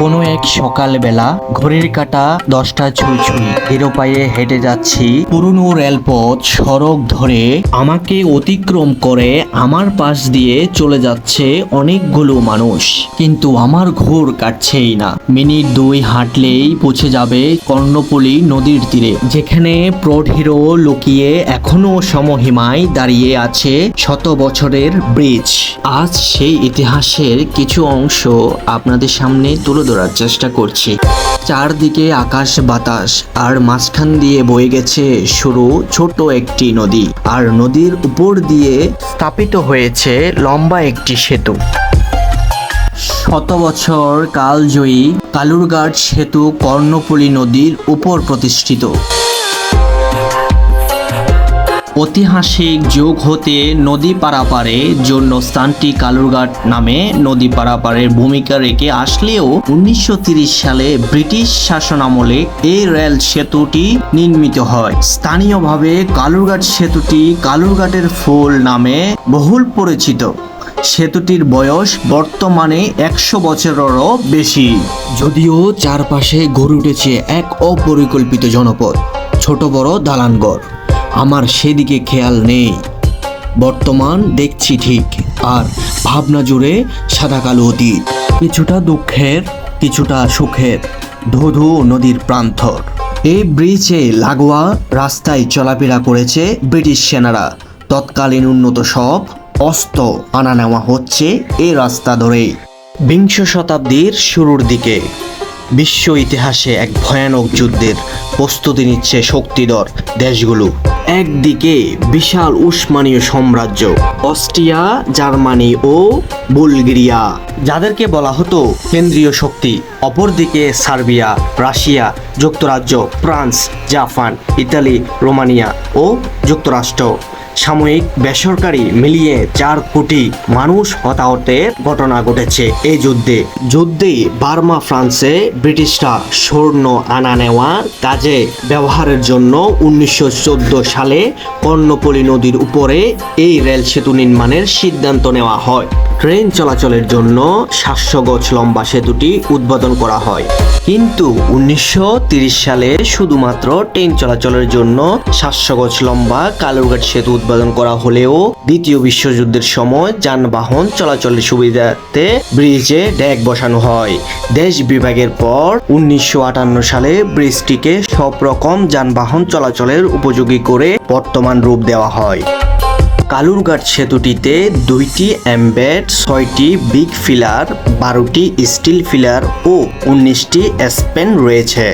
কোনো এক সকালবেলা ঘড়ির কাটা দশটা ছুঁই ছুঁই পায়ে হেঁটে যাচ্ছি পুরনো রেলপথ সড়ক ধরে। আমাকে অতিক্রম করে আমার পাশ দিয়ে চলে যাচ্ছে অনেকগুলো মানুষ। কিন্তু আমার ঘোর কাটছেই না। মিনিট দুই হাঁটলেই পৌঁছে যাবে কর্ণপল্লী নদীর তীরে, যেখানে প্রৌঢ় হিরো লুকিয়ে এখনও সমহিমায় দাঁড়িয়ে আছে শত বছরের ব্রিজ। আজ সেই ইতিহাসের কিছু অংশ আপনাদের সামনে তুলে ধরার চেষ্টা করছি। চারদিকে আকাশ বাতাস, আর মাঝখান দিয়ে বয়ে গেছে সরু ছোট একটি নদী, আর নদীর উপর দিয়ে স্থাপিত হয়েছে লম্বা একটি সেতু। শত বছর কালজয়ী কালুরঘাট সেতু কর্ণফুলী নদীর উপর প্রতিষ্ঠিত। ঐতিহাসিক যুগ হতে নদী পারাপারের জন্য স্থানটি কালুরঘাট নামে নদী পারাপারের ভূমিকা রেখে আসলেও উনিশশো সালে ব্রিটিশ শাসনামলে এই রেল সেতুটি নির্মিত হয়। স্থানীয়ভাবে কালুরঘাট সেতুটি কালুরঘাটের ফুল নামে বহুল পরিচিত। সেতুটির বয়স বর্তমানে একশো বছরেরও বেশি। যদিও চারপাশে গড়ে উঠেছে এক অপরিকল্পিত জনপদ, ছোট বড় দালানঘর। আমার সেদিকে খেয়াল নেই। বর্তমান দেখছি ঠিক, আর ভাবনা জুড়ে সাদা কালো অতীত। কিছুটা দুঃখের, কিছুটা সুখের, ধুধু নদীর প্রান্তর। এই ব্রিজে লাগোয়া রাস্তায় চলাফেরা করেছে ব্রিটিশ সেনারা। তৎকালীন উন্নত সব অস্ত্র আনা নেওয়া হচ্ছে এই রাস্তা ধরেই। বিংশ শতাব্দীর শুরুর দিকে বিশ্ব ইতিহাসে এক ভয়ানক যুদ্ধের প্রস্তুতি নিচ্ছে শক্তিধর দেশগুলো। একদিকে বিশাল উসমানীয় সাম্রাজ্য অস্ট্রিয়া জার্মানি ও বুলগেরিয়া। যাদেরকে বলা হতো কেন্দ্রীয় শক্তি, অপরদিকে সার্বিয়া, রাশিয়া, যুক্তরাজ্য, ফ্রান্স, জাপান, ইতালি, রোমানিয়া ও যুক্তরাষ্ট্র। সাময়িক বেসরকারি মিলিয়ে চার কোটি মানুষ হতাহতের ঘটনা ঘটেছে এই যুদ্ধে। যুদ্ধে বার্মা ফ্রান্সে ব্রিটিশরা স্বর্ণ আনা নেওয়ার কাজে ব্যবহারের জন্য উনিশশো চোদ্দ সালে কর্ণপল্লী নদীর উপরে এই রেল সেতু নির্মাণের সিদ্ধান্ত নেওয়া হয়। ট্রেন চলাচলের জন্য সাতশো গজ লম্বা সেতুটি উদ্বোধন করা হয়। কিন্তু উনিশশো সালে শুধুমাত্র ট্রেন চলাচলের জন্য সাতশো গজ লম্বা কালুরঘাট সেতু উদ্বোধন করা হলেও দ্বিতীয় বিশ্বযুদ্ধের সময় যানবাহন চলাচলের সুবিধাতে ব্রিজে ড্যাক বসানো হয়। দেশ বিভাগের পর উনিশশো আটান্ন সালে ব্রিজটিকে সব রকম যানবাহন চলাচলের উপযোগী করে বর্তমান রূপ দেওয়া হয়। কালুরঘাট সেতুটিতে দুইটি অ্যাম্বেড ছয়টি বিগ ফিলার বারোটি স্টিল ফিলার ও উনিশটি স্পেন রয়েছে।